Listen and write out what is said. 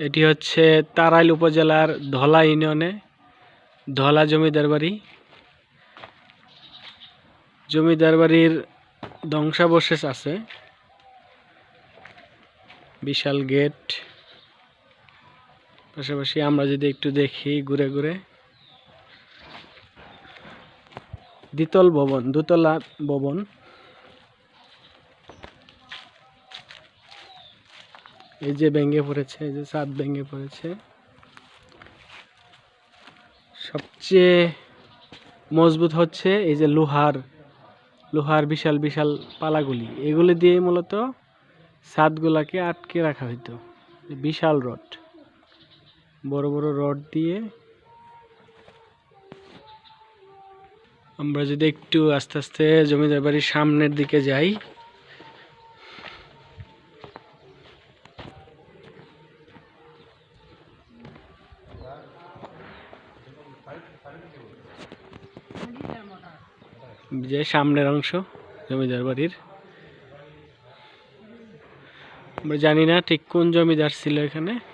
এটি হচ্ছে তারাইল উপজেলার ধলা ইউনিয়নে ধলা জমিদার বাড়ি। জমিদার বাড়ির ধ্বংসাবশেষ আছে। বিশাল গেট। পাশাপাশি আমরা যদি একটু দেখি ঘুরে ঘুরে। দ্বিতল ভবন, দোতলা ভবন। এই যে ভেঙে পড়েছে, এই যে ছাদ ভেঙে পড়েছে। সবচেয়ে মজবুত হচ্ছে এই যে লোহার লোহার বিশাল বিশাল পালাগুলি। এগুলি দিয়ে মূলত ছাদগুলাকে আটকে রাখা হইতো। বিশাল রড, বড় বড় রড দিয়ে। আমরা যদি একটু আস্তে আস্তে জমিদার বাড়ির সামনের দিকে যাই যে সামনের অংশ জমিদার বাড়ির। আমরা জানি না ঠিক কোন জমিদার ছিল এখানে।